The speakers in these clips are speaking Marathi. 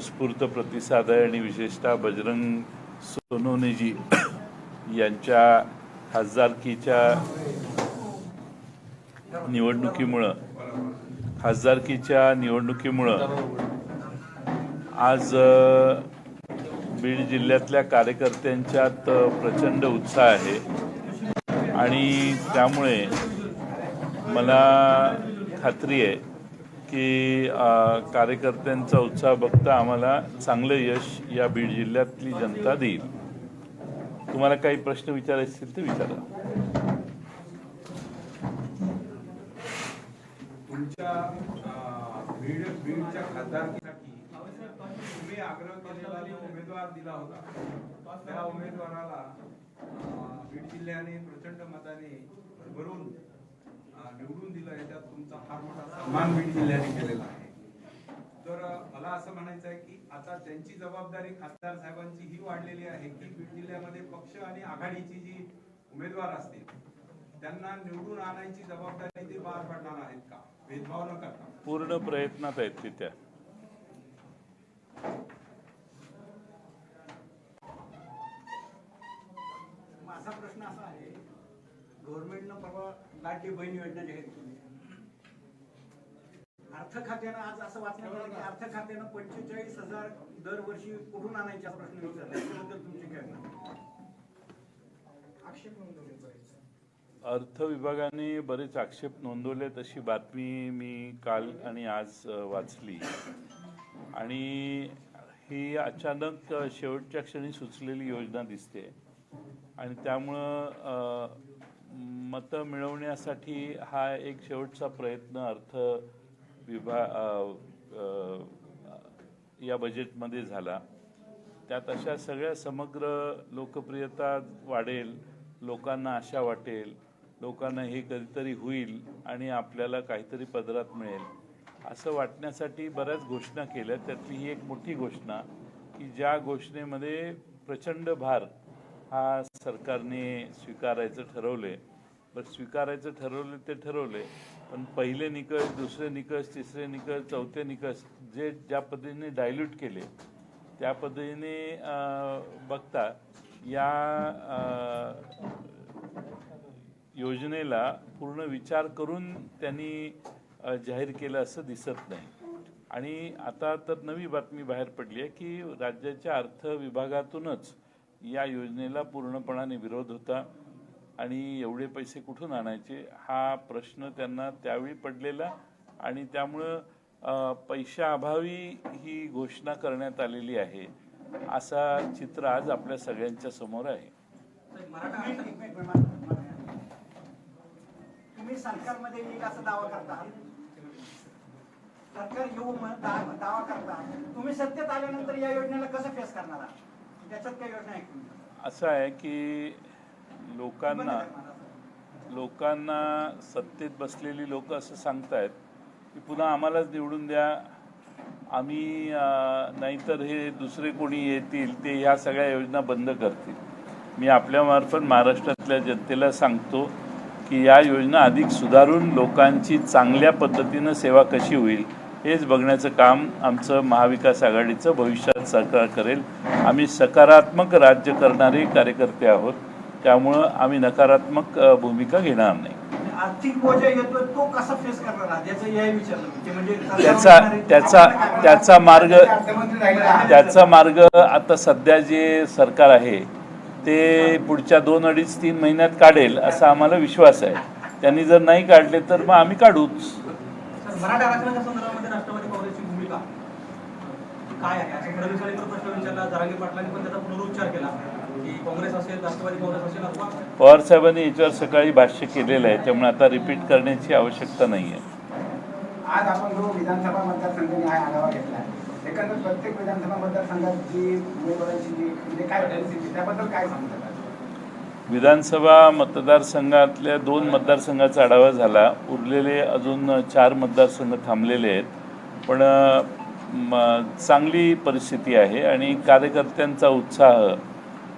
उत्स्फूर्त प्रतिसाद आहे आणि विशेषतः बजरंग सोनोनेजी यांच्या खासदारकीच्या निवडणुकीमुळं खासदारकीच्या निवडणुकीमुळं आज बीड जिल्ह्यातल्या कार्यकर्त्यांच्यात प्रचंड उत्साह आहे. आणि त्यामुळे मला खात्री आहे की कार्यकर्त्यांचा उत्साह बघता आम्हाला चांगलं यश या बीड जिल्ह्यातली जनता देईल. तुम्हाला काही प्रश्न विचारायचे असतील ते विचारा. उमेदवाराला बीड जिल्ह्याने प्रचंड मताने भरून निवडून दिलं याच्यात तुमचा फार मोठा सन्मान बीड जिल्ह्याने केलेला आहे. तर मला असं म्हणायचं आहे की आता त्यांची जबाबदारी खासदार साहेबांची ही वाढलेली आहे की बीड जिल्ह्यामध्ये पक्ष आणि आघाडीची जी उमेदवार असतील त्यांना निवडून आणायची जबाबदारी ते पार पडणार आहेत का? भेदभाव न करता. पूर्ण प्रयत्नात आहेत ते त्या माझा प्रश्न असा आहे परवा बहीण योजना जाहीर केली अर्थ खात्यानं आज असं वाचण्यात आलं की अर्थ खात्यानं पंचेचाळीस हजार दरवर्षी कुठून आणायचा प्रश्न विचारला. याच्याबद्दल तुमची काय आक्षेप नोंदवले अर्थ विभागाने बरेच आक्षेप नोंदवले. तशी बातमी मी काल आणि आज वाचली. आणि ही अचानक शेवटच्या क्षणी सुचलेली योजना दिसते. आणि त्यामुळं मतं मिळवण्यासाठी हा एक शेवटचा प्रयत्न अर्थ विभा या बजेटमध्ये झाला. त्यात अशा सगळ्या समग्र लोकप्रियता वाढेल लोकांना आशा वाटेल लोकांना हे कधीतरी होईल आणि आपल्याला काहीतरी पदरात मिळेल. असं वाटण्यासाठी बऱ्याच घोषणा केल्या. त्यातली ही एक मोठी घोषणा की ज्या घोषणेमध्ये प्रचंड भार हा सरकारने स्वीकारायचं ठरवले बरं स्वीकारायचं ठरवले ते ठरवले पण पहिले निकष दुसरे निकष तिसरे निकष चौथे निकष जे ज्या पद्धतीने डायल्यूट केले त्या पद्धतीने बघता या योजनेला पूर्ण विचार करून त्यांनी जाहीर केलं असं दिसत नाही. आणि आता तर नवी बातमी बाहेर पडली आहे की राज्याच्या अर्थ विभागातूनच या योजनेला पूर्णपणाने विरोध होता. आणि एवढे पैसे कुठून आणायचे? हा प्रश्न त्यांना त्यावेळी पडलेला आणि त्यामुळं पैशाअभावी ही घोषणा करण्यात आलेली आहे असा चित्र आज आपल्या सगळ्यांच्या समोर आहे. तुम्ही सरकारमध्ये येईल असं दावा करता. सरकार येऊ म्हणून दा- दावा करता. तुम्ही सत्तेत आल्यानंतर या योजनेला कसं फेस करणार? त्याच्यात योजना आहे? असं आहे की लोकांना लोकांना सत्तेत बसलेली लोक असं सांगतायत की पुन्हा आम्हालाच निवडून द्या. आम्ही नाहीतर हे दुसरे कोणी येतील ते ह्या सगळ्या योजना बंद करतील. मी आपल्यामार्फत महाराष्ट्रातल्या जनतेला सांगतो की या योजना अधिक सुधारून लोकांची चांगल्या पद्धतीनं सेवा कशी होईल हेच बघण्याचं काम आमचं महाविकास आघाडीचं भविष्यात सरकार करेल. आम्ही सकारात्मक राज्य करणारे कार्यकर्ते आहोत. त्यामुळं आम्ही नकारात्मक भूमिका घेणार नाही. आर्थिक बोजा येतो तो कसा फेस करणार आहात याचं याही विचारलं म्हणजे म्हणजे त्याचा त्याचा त्याचा मार्ग त्याचा मार्ग आता सध्या जे सरकार आहे ते पुढच्या दोन अडीच तीन महिन्यात काढेल असा आम्हाला विश्वास आहे. त्यांनी जर नाही काढले तर मग आम्ही काढूच. सर, मराठा आरक्षणाच्या संदर्भामध्ये राष्ट्रवादी काँग्रेसची भूमिका काय आहे? पवार साहेबांनी याच्यावर सकाळी भाष्य केलेलं आहे त्यामुळे आता रिपीट करण्याची आवश्यकता नाही आहे आज आपण जो विधानसभा मतदारसंघ न्याय आढावा घेतला एकंदर प्रत्येक विधानसभा मतदारसंघात जी उमेदवारांची जी म्हणजे काय परिस्थिती त्याबद्दल काय सांगतात विधानसभा मतदारसंघातल्या दोन मतदारसंघाचा आढावा झाला. उरलेले अजून चार मतदारसंघ थांबलेले आहेत. पण चांगली परिस्थिती आहे आणि कार्यकर्त्यांचा उत्साह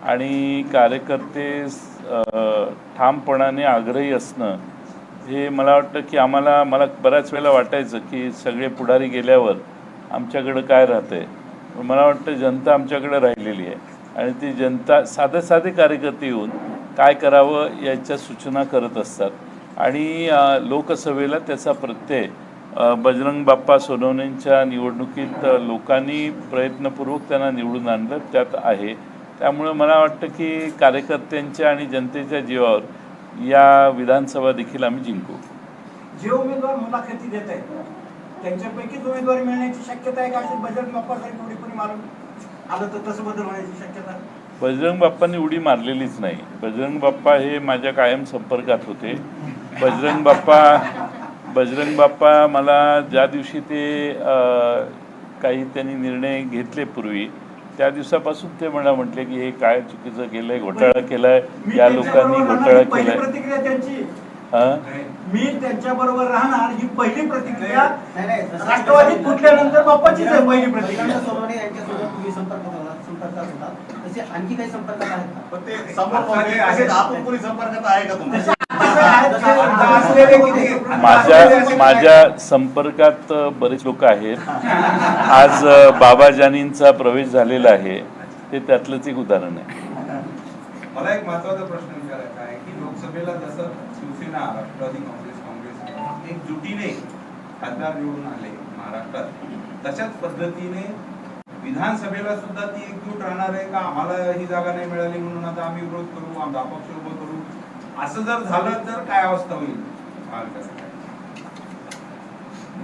आणि कार्यकर्ते ठामपणाने आग्रही असणं हे मला वाटतं की आम्हाला मला बऱ्याच वेळेला वाटायचं की सगळे पुढारी गेल्यावर आमच्याकडं काय राहतं आहे मला वाटतं जनता आमच्याकडे राहिलेली आहे आणि ती जनता साधे साधे कार्यकर्ते येऊन काय करावं याच्या सूचना करत असतात. आणि लोकसभेला त्याचा प्रत्यय बजरंग बाप्पा सोनवणेंच्या निवडणुकीत लोकांनी प्रयत्नपूर्वक त्यांना निवडून आणलं त्यात आहे. त्यामुळं मला वाटतं की कार्यकर्त्यांच्या आणि जनतेच्या जीवावर या विधानसभा देखील आम्ही जिंकू. जे उमेदवार मुलाखती देत आहेत त्यांच्यापैकीच उमेदवारी मिळण्याची शक्यता आहे का? बजरंग बाप्पासाठी कोणी कोणी मारून आलं तर तसं बदल होण्याची शक्यता? बजरंग बाप्पांनी उडी मारलेलीच नाही. बजरंग बाप्पा हे माझ्या कायम संपर्कात होते. बजरंग बाप्पा बजरंग बाप्पा मला ज्या दिवशी ते काही त्यांनी निर्णय घेतले पूर्वी त्या दिवसापासून ते मला म्हटले की हे काय चुकीचं केलंय घोटाळा केलाय या लोकांनी त्यांच्याबरोबर घोटाळा ही केलाय. प्रतिक्रिया त्यांची? मी त्यांच्या बरोबर राहणार ही पहिली प्रतिक्रिया राष्ट्रवादी फुटल्यानंतर बाप्पाचीच आहे पहिली प्रतिक्रिया. सोनवणे यांच्यासोबत तुम्ही संपर्कात होता संपर्कात होता तसे आणखी काही संपर्कात आहेत का? पण ते समोर काँग्रेस असेच आपण कोणी संपर्कात आहे का तुमच्या? माझ्या माझ्या संपर्कात बरेच लोक आहेत. आज बाबा जानींचा प्रवेश झालेला आहे. ते त्यातलंच एक उदाहरण आहे. मला एक महत्त्वाचा प्रश्न विचारायचा आहे की लोकसभेला जसं शिवसेना राष्ट्रवादी काँग्रेस काँग्रेस एक जुटीने खासदार निवडून आले महाराष्ट्रात तशाच पद्धतीने विधानसभेला सुद्धा ती एकजूट राहणार आहे का? आम्हाला ही जागा नाही मिळाली म्हणून आता आम्ही विरोध करू आमचा अपक्ष असं जर झालं तर काय अवस्था होईल?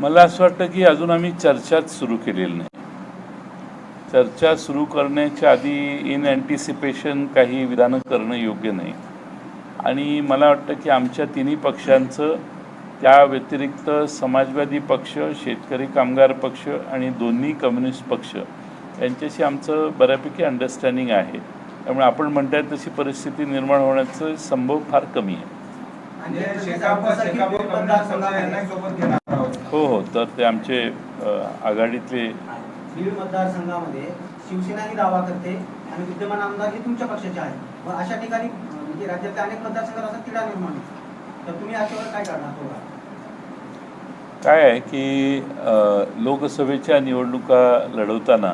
मला असं वाटतं की अजून आम्ही चर्चाच सुरू केलेली नाही. चर्चा सुरू करण्याच्या आधी इन अँटिसिपेशन काही विधानं करणं योग्य नाही. आणि मला वाटतं की आमच्या तिन्ही पक्षांचं त्या व्यतिरिक्त समाजवादी पक्ष शेतकरी कामगार पक्ष आणि दोन्ही कम्युनिस्ट पक्ष यांच्याशी आमचं बऱ्यापैकी अंडरस्टँडिंग आहे. त्यामुळे आपण म्हणताय तशी परिस्थिती निर्माण होण्याचं संभव फार कमी आहे. म्हणजे हो हो तर ते आमचे आघाडीतले बीड मतदारसंघामध्ये शिवसेना ही दावा करते आणि विद्यमान आमदार हे तुमच्या पक्षाचे अशा ठिकाणी म्हणजे राज्यातल्या अनेक मतदारसंघात असा तिढा निर्माण होतो. तर तुम्ही याच्यावर काय तोडगा? काय आहे की लोकसभेच्या निवडणुका लढवताना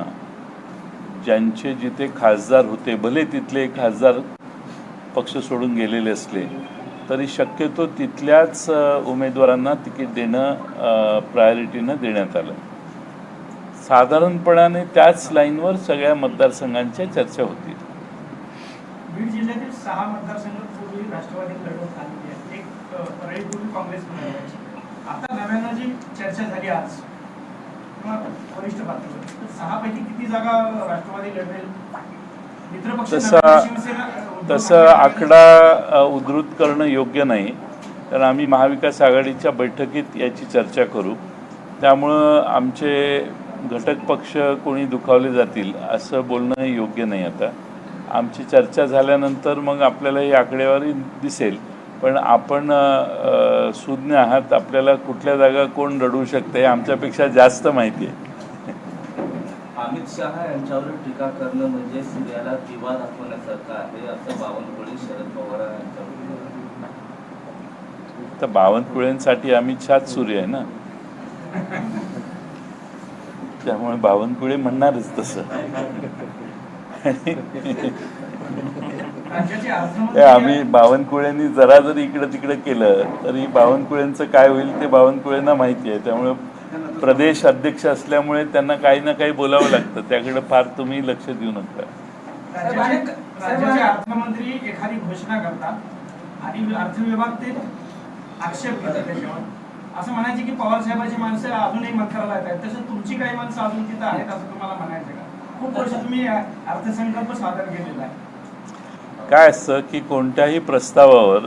ज्यांचे जिथे खासदार होते भले तिथले खासदार पक्ष सोडून गेलेले असले तरी शक्यतो तिथल्याच उमेदवारांना तिकीट देणं प्रायोरिटीनं देण्यात आलं. साधारणपणाने त्याच लाईनवर सगळ्या मतदारसंघांच्या चर्चा होतील बीड जिल्ह्यातील सहा मतदारसंघ पूर्वी राष्ट्रवादी लढवत आलेली आहे एक अ, परळीपूर्वी काँग्रेस आता नव्यानं जी चर्चा झाली आज किंवा वरिष्ठ पातळीवर? तर सहापैकी किती जागा राष्ट्रवादी लढवेल? मित्रपक्ष तसा तसा आकडा उद्धृत करणं योग्य नाही. कारण आम्ही महाविकास आघाडीच्या बैठकीत याची चर्चा करू. त्यामुळं आमचे घटक पक्ष कोणी दुखावले जातील असं बोलणं योग्य नाही आता. आमची चर्चा झाल्यानंतर मग आपल्याला ही आकडेवारी दिसेल. पण आपण सुज्ञ आहात आपल्याला कुठल्या जागा कोण रडवू शकते हे आमच्यापेक्षा जास्त माहिती आहे. अमित शहा यांच्यावर टीका करणं म्हणजे सूर्याला दिवा दाखवण्यासारखं आहे असं बावनकुळे शरद पवार यांच्यावर. तर बावनकुळेंसाठी अमित शहाच सूर्य आहे ना? त्यामुळे बावनकुळे म्हणणारच तसं. अर्थमंत्री आम्ही बावनकुळेंनी जरा जरी इकडं तिकडं केलं तरी बावनकुळेंचं काय होईल ते बावनकुळेंना माहिती आहे. त्यामुळे प्रदेश अध्यक्ष असल्यामुळे त्यांना काही ना काही बोलावं लागतं. त्याकडे फार तुम्ही लक्ष देऊ नका. अर्थमंत्री एखादी घोषणा करतात आणि अर्थ विभाग ते आक्षेप घेतात त्याच्यावर. असं म्हणायचे की पवार साहेबांची माणसं अजूनही मंत्रालयात आहेत. तसं तुमची काही माणसं अजून तिथं आहेत असं तुम्हाला म्हणायचं का? खूप वर्ष तुम्ही अर्थसंकल्प सादर केलेला आहे. काय असतं की कोणत्याही प्रस्तावावर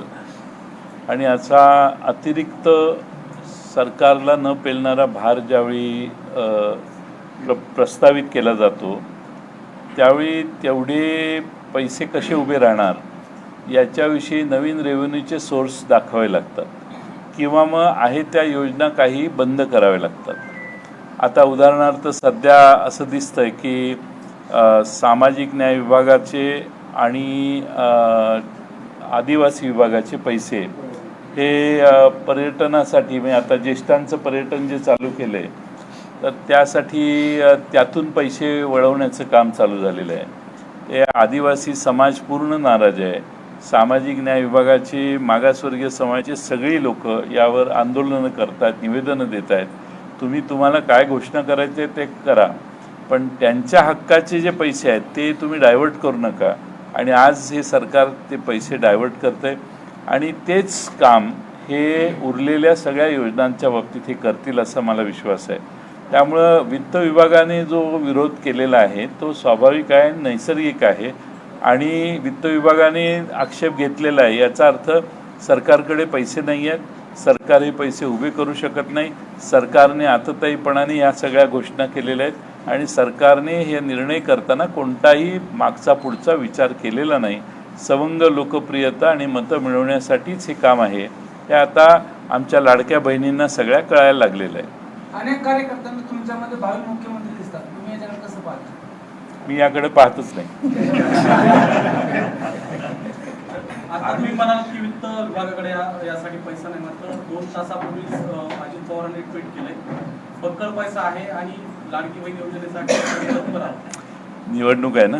आणि असा अतिरिक्त सरकारला न पेलणारा भार ज्यावेळी प्र प्रस्तावित केला जातो त्यावेळी तेवढे पैसे कसे उभे राहणार याच्याविषयी नवीन रेव्हेन्यूचे सोर्स दाखवावे लागतात. किंवा मग आहे त्या योजना काही बंद कराव्या लागतात. आता उदाहरणार्थ सध्या असं दिसतंय की सामाजिक न्याय विभागाचे आणि आदिवासी विभागाचे पैसे हे पर्यटनासाठी म्हणजे आता ज्येष्ठांचं पर्यटन जे चालू केलं आहे तर त्यासाठी त्यातून पैसे वळवण्याचं काम चालू झालेलं आहे. ते आदिवासी समाज पूर्ण नाराज आहे. सामाजिक न्याय विभागाची मागासवर्गीय समाजाची सगळी लोक यावर आंदोलनं करतात निवेदनं देत आहेत. तुम्ही तुम्हाला काय घोषणा करायचे ते करा. पण त्यांच्या हक्काचे जे पैसे आहेत ते तुम्ही डायव्हर्ट करू नका. आणि आज हे सरकार ते पैसे डायव्हर्ट करतंय. आणि तेच काम हे उरलेल्या सगळ्या योजनांच्या बाबतीत हे करतील असा मला विश्वास आहे. त्यामुळं वित्त विभागाने जो विरोध केलेला आहे तो स्वाभाविक आहे नैसर्गिक आहे. आणि वित्त विभागाने आक्षेप घेतलेला आहे. याचा अर्थ सरकारकडे पैसे नाही आहेत सरकार हे पैसे उभे करू शकत नाही सरकारने आतताईपणाने या सगळ्या घोषणा केलेल्या आहेत. आणि सरकारने हे निर्णय करताना कोणताही मागचा पुढचा विचार केलेला नाही. सवंग लोकप्रियता आणि मतं मिळवण्यासाठीच हे काम आहे. हे आता आमच्या लाडक्या बहिणींना सगळ्या कळायला लागलेलं आहे. अनेक कार्यकर्त्यांना तुमच्यामध्ये भावी मुख्यमंत्री दिसतात. तुम्ही याच्याकडे कसं पाहता? मी याकडे पाहतच नाही. तुम्ही म्हणाल की वित्त विभागाकडे यासाठी पैसा नाही मात्र दोन तासापूर्वीच अजित पवारांनी ट्विट केलंय. पैसा आहे आणि लाडकी बहीण योजनेसाठी तत्पर आहोत. निवडणूक आहे ना?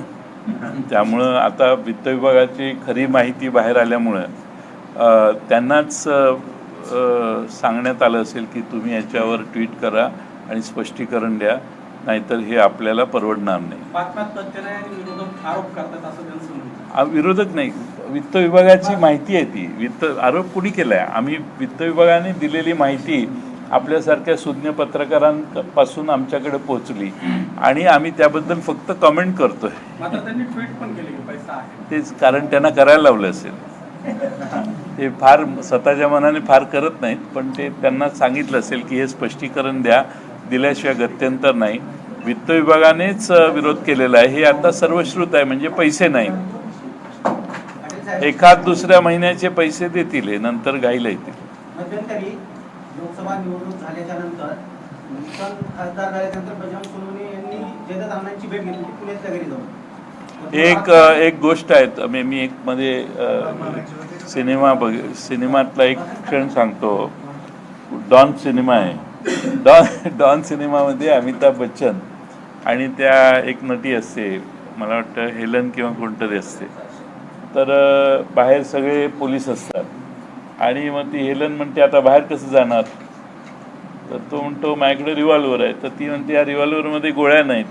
त्यामुळं आता वित्त विभागाची खरी माहिती बाहेर आल्यामुळं त्यांनाच सांगण्यात आलं असेल की तुम्ही याच्यावर ट्विट करा आणि स्पष्टीकरण द्या नाहीतर हे आपल्याला परवडणार नाही. विरोधक नाही. वित्त विभागाची माहिती आहे ती. वित्त आरोप कुणी केला आहे आम्ही वित्त विभागाने दिलेली माहिती आपल्यासारख्या सुज्ञ पत्रकारांपासून आमच्याकडे पोहोचली. आणि आम्ही त्याबद्दल फक्त कमेंट करतोय. तेच कारण त्यांना करायला लावलं असेल. ते फार स्वतःच्या मनाने फार करत नाहीत पण ते त्यांना सांगितलं असेल की हे स्पष्टीकरण द्या दिल्याशिवाय गत्यंतर नाही. वित्त विभागानेच विरोध केलेला आहे. हे आता सर्वश्रुत आहे म्हणजे पैसे नाही. एखाद दुसऱ्या महिन्याचे पैसे देतील नंतर घाईला येतील लोकसभा निवडणूक झाल्याच्यानंतर खासदार झाल्यानंतर बजरंग सोनवणे यांनी जयदत्त अण्णांची भेट घेतली पुण्यातल्या घरी जाऊन. एक एक गोष्ट आहे. मी मी एक मध्ये सिनेमा बघ सिनेमातला एक क्षण सांगतो. डॉन सिनेमा आहे. डॉन डॉन सिनेमामध्ये अमिताभ बच्चन आणि त्या एक नटी असते. मला वाटतं हेलन किंवा कोणतरी असते. तर बाहेर सगळे पोलीस असतात. आणि मग ती हेलन म्हणते आता बाहेर कसं जाणार? तर तो म्हणतो माझ्याकडे रिव्हॉल्वर आहे. तर ती म्हणते या रिव्हॉल्वरमध्ये गोळ्या नाहीत.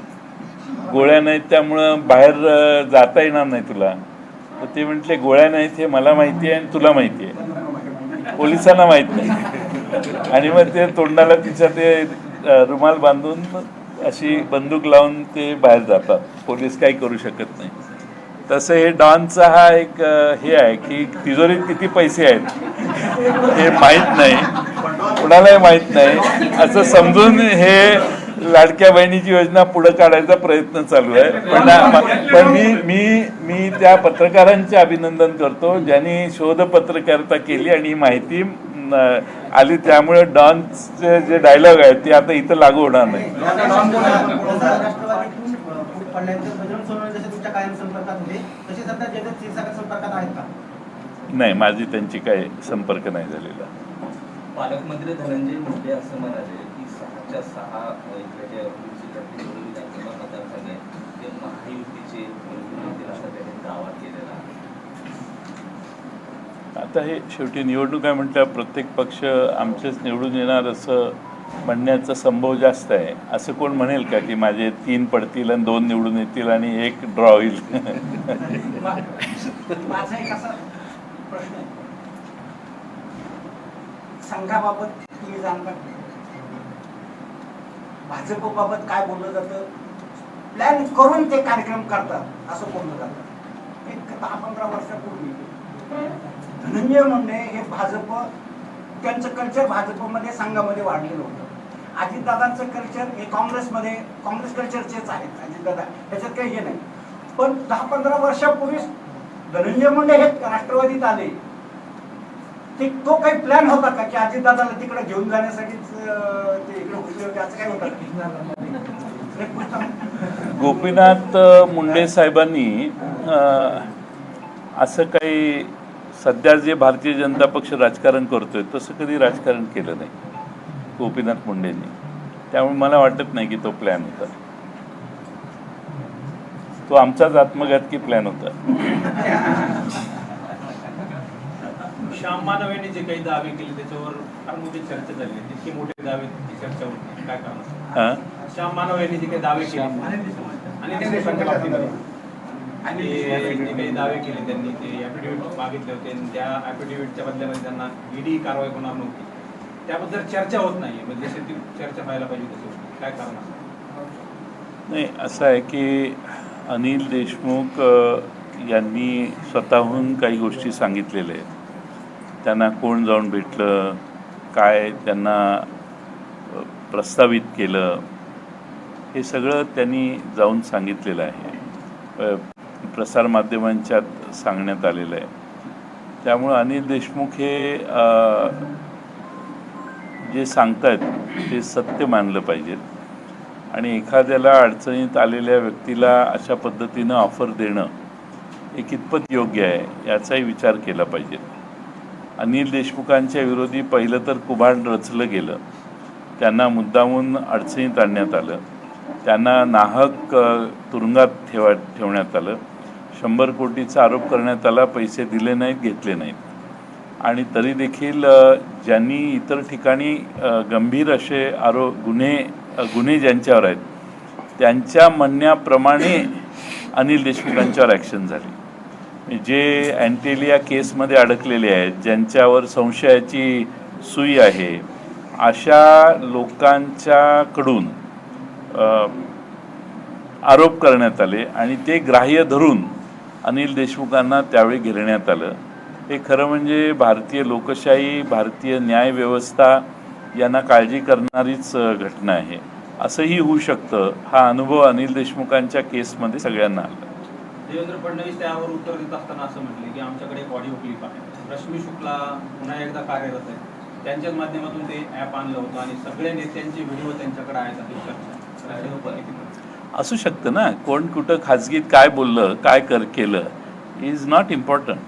गोळ्या नाहीत त्यामुळं बाहेर जाता येणार नाही तुला. तर ते म्हटले गोळ्या नाहीत हे मला माहिती आहे आणि तुला माहिती आहे. पोलिसांना माहीत नाही. आणि मग ते तोंडाला तिच्या ते रुमाल बांधून अशी बंदूक लावून ते बाहेर जातात. पोलीस काही करू शकत नाही. तसं हे डॉनचा हा एक हे आहे की तिजोरीत किती पैसे आहेत हे माहीत नाही. कुणालाही माहीत नाही. असं समजून हे लाडक्या बहिणीची योजना पुढे काढायचा प्रयत्न चालू आहे. पण पण मी मी मी त्या पत्रकारांचे अभिनंदन करतो ज्यांनी शोध पत्रकारिता केली आणि ही माहिती आली. त्यामुळे डॉनचे जे डायलॉग आहेत ते आता इथं लागू होणार नाही. नाही माझी त्यांची काही संपर्क नाही झालेला. पालकमंत्री धनंजय मुंडे असं म्हणाले की सहाच्या सहा इकडे विधानसभा मतदारसंघ आहे. ते महायुतीचे येतील असा त्यांनी दावा केलेला आहे. आता हे शेवटी निवडणूक आहे म्हटल्यावर प्रत्येक पक्ष आमचेच निवडून येणार असं म्हणण्याचा संभव जास्त आहे. असं कोण म्हणेल का की माझे तीन पडतील आणि दोन निवडून येतील आणि एक ड्रॉ होईल? माझा एक असा प्रश्न आहे. संघाबाबत तुम्ही जाणकार. भाजपबाबत काय बोललं जातं? प्लॅन करून ते कार्यक्रम करतात असं बोललं जातं. एक दहा पंधरा वर्षापूर्वी धनंजय मुंडे हे भाजप त्यांचं कल्चर भाजपमध्ये संघामध्ये वाढलेलं होतं. अजितदादांचं कल्चर हे काँग्रेसमध्ये काँग्रेस कल्चरचेच आहेत अजितदादा. त्याच्यात काही हे नाही. पण दहा पंधरा वर्षापूर्वी धनंजय मुंडे हे राष्ट्रवादीत आले. ते तो काही प्लॅन होता का की अजितदादाला तिकडे घेऊन जाण्यासाठी ते इकडे होते असं काही होतं गोपीनाथ मुंडे साहेबांनी असं काही सध्या जे भारतीय जनता पक्ष राजकारण करतोय तसं कधी राजकारण केलं नाही गोपीनाथ मुंडेंनी. त्यामुळे मला वाटत नाही की तो प्लॅन होता. तो आमचाच आत्मघातकी प्लॅन होता. श्याम मानव यांनी जे काही दावे केले त्याच्यावर फार मोठी चर्चा झाली. आहे. इतके मोठे दावे चर्चा होती. काय कारण हां? श्याम मानव यांनी जे काही दावे केले आणि ते देशांच्या बाबतीमध्ये. आणि जे काही दावे केले त्यांनी ते ऍफिडेव्हिट मागितले होते. आणि त्या ऍफिडेव्हिटच्या बदल्यामध्ये त्यांना ईडी कारवाई होणार नव्हती. त्याबद्दल चर्चा होत नाहीये. म्हणजे जशी ती चर्चा व्हायला पाहिजे तशी होती. काय कारण नाही असं आहे की अनिल देशमुख यांनी स्वतःहून काही गोष्टी सांगितलेल्या आहेत. त्यांना कोण जाऊन भेटलं? काय त्यांना प्रस्तावित केलं? हे सगळं त्यांनी जाऊन सांगितलेलं आहे. अ, प्रसारमाध्यमांच्यात सांगण्यात आलेलं आहे. त्यामुळं अनिल देशमुख हे जे सांगतायत ते सत्य मानलं पाहिजेत. आणि एखाद्याला अडचणीत आलेल्या व्यक्तीला अशा पद्धतीनं ऑफर देणं हे कितपत योग्य आहे याचाही विचार केला पाहिजे अनिल देशमुखांच्या विरोधी पहिलं तर कुभांड रचलं गेलं. त्यांना मुद्दामून अडचणीत आणण्यात आलं. त्यांना नाहक तुरुंगात ठेवा ठेवण्यात आलं. शंभर कोटीचा आरोप करण्यात आला पैसे दिले नाहीत घेतले नाहीत. आणि तरी देखील ज्यांनी इतर ठिकाणी गंभीर असे आरोप गुन्हे गुन्हे ज्यांच्यावर आहेत त्यांच्या म्हणण्याप्रमाणे अनिल देशमुखांच्यावर ॲक्शन झाली. जे अँटेलिया केसमध्ये अडकलेले आहेत ज्यांच्यावर संशयाची सुई आहे अशा लोकांच्याकडून आरोप करण्यात आले आणि ते ग्राह्य धरून अनिल देशमुखांना त्यावेळी घेरण्यात आलं. हे खरं म्हणजे भारतीय लोकशाही भारतीय न्यायव्यवस्था यांना काळजी करणारीच घटना आहे. असंही होऊ शकतं हा अनुभव अनिल देशमुखांच्या केसमध्ये सगळ्यांना आला. देवेंद्र फडणवीस त्यावर उत्तर देत असताना असं म्हटले की आमच्याकडे एक ऑडिओ क्लिप आहे. रश्मी शुक्ला पुन्हा एकदा कार्यरत आहे त्यांच्याच माध्यमातून ते ॲप आणलं होतं आणि सगळ्या नेत्यांचे व्हिडिओ त्यांच्याकडे आहेत अशी चर्चा. असू शकतं ना. कोण कुठं खाजगीत काय बोललं काय कर केलं इज नॉट इम्पॉर्टंट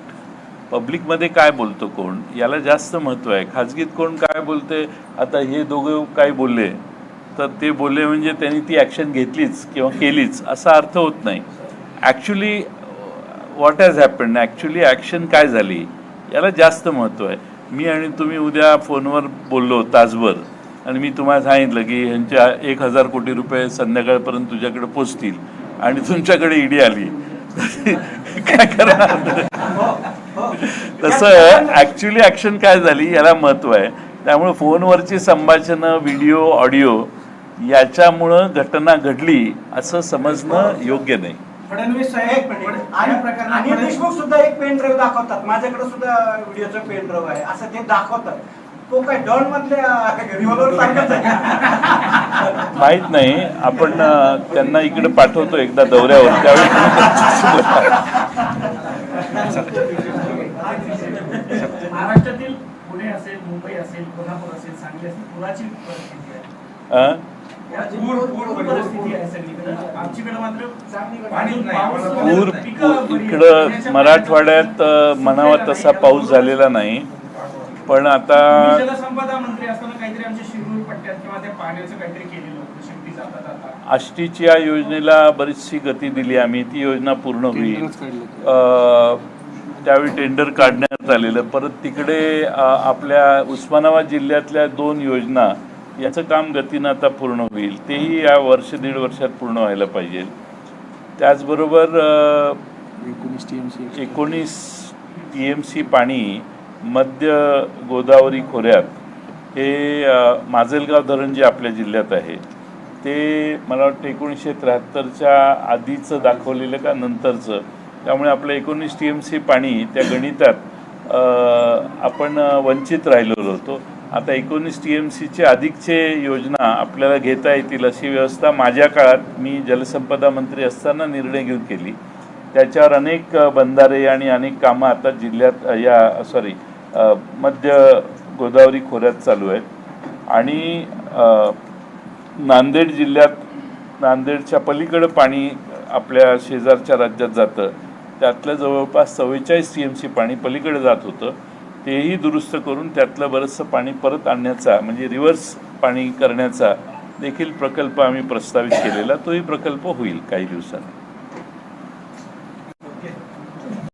पब्लिकमध्ये काय बोलतो कोण याला जास्त महत्त्व आहे. खाजगीत कोण काय बोलते आता हे दोघं काय बोलले तर ते बोलले म्हणजे त्यांनी ती ॲक्शन घेतलीच किंवा केलीच असा अर्थ होत नाही. Actually what has happen actually action काय झाली? याला जास्त महत्त्व आहे. मी आणि तुम्ही उद्या फोनवर बोललो तासभर. आणि मी तुम्हाला सांगितलं की ह्यांच्या एक हजार कोटी रुपये संध्याकाळपर्यंत तुझ्याकडे पोचतील. आणि तुमच्याकडे ईडी आली. काय करणार? तसं ॲक्च्युली ॲक्शन काय झाली याला महत्त्व आहे. त्यामुळे फोनवरची संभाषणं व्हिडिओ ऑडिओ याच्यामुळं घटना घडली असं समजणं योग्य नाही. फडणवीस साहेब आणि देशमुख सुद्धा एक पेन ड्राईव्ह दाखवतात. माझ्याकडे सुद्धा व्हिडिओचं पेन ड्राईव्ह आहे. असं ते दाखवतात. तो काय डॉन मधल्या माहीत नाही. आपण त्यांना इकडे पाठवतो एकदा दौऱ्यावर. त्यावेळी महाराष्ट्रातील पुणे असेल मुंबई असेल कोल्हापूर असेल सांगली असेल पुराची परिस्थिती आहे? अ? पूर. इकडं मराठवाड्यात म्हणावा तसा पाऊस झालेला नाही. पण आता आष्टीची या योजनेला बरीचशी गती दिली आम्ही. ती योजना पूर्ण होईल. अ, त्यावेळी टेंडर काढण्यात आलेलं. परत तिकडे आपल्या उस्मानाबाद जिल्ह्यातल्या दोन योजना याचं काम गतीनं आता पूर्ण होईल. तेही या वर्ष दीड वर्षात पूर्ण व्हायला पाहिजे. त्याचबरोबर अ, एकोणीस टी एम सी पाणी मध्य गोदावरी खोऱ्यात हे माजलगाव धरण जे आपल्या जिल्ह्यात आहे ते मला वाटतं एकोणीसशे त्र्याहत्तरच्या आधीचं दाखवलेलं का नंतरचं. त्यामुळे आपलं एकोणीस टी एम सी पाणी त्या गणितात आपण वंचित राहिलेलो होतो. आता एकोणीस टी एम सीचे अधिकचे योजना आपल्याला घेता येतील अशी व्यवस्था माझ्या काळात मी जलसंपदा मंत्री असताना निर्णय घेऊन केली. त्याच्यावर अनेक बंधारे आणि अनेक कामं आता जिल्ह्यात या सॉरी मध्य गोदावरी खोऱ्यात चालू आहेत. आणि नांदेड जिल्ह्यात नांदेडच्या पलीकडं पाणी आपल्या शेजारच्या राज्यात जातं. त्यातलं जवळपास चव्वेचाळीस टी एम सी पाणी पलीकडे जात होतं. तेही दुरुस्त करून त्यातलं बरंचसं पाणी परत आणण्याचा म्हणजे रिव्हर्स पाणी करण्याचा देखील प्रकल्प आम्ही प्रस्तावित केलेला तोही प्रकल्प होईल काही दिवसांनी.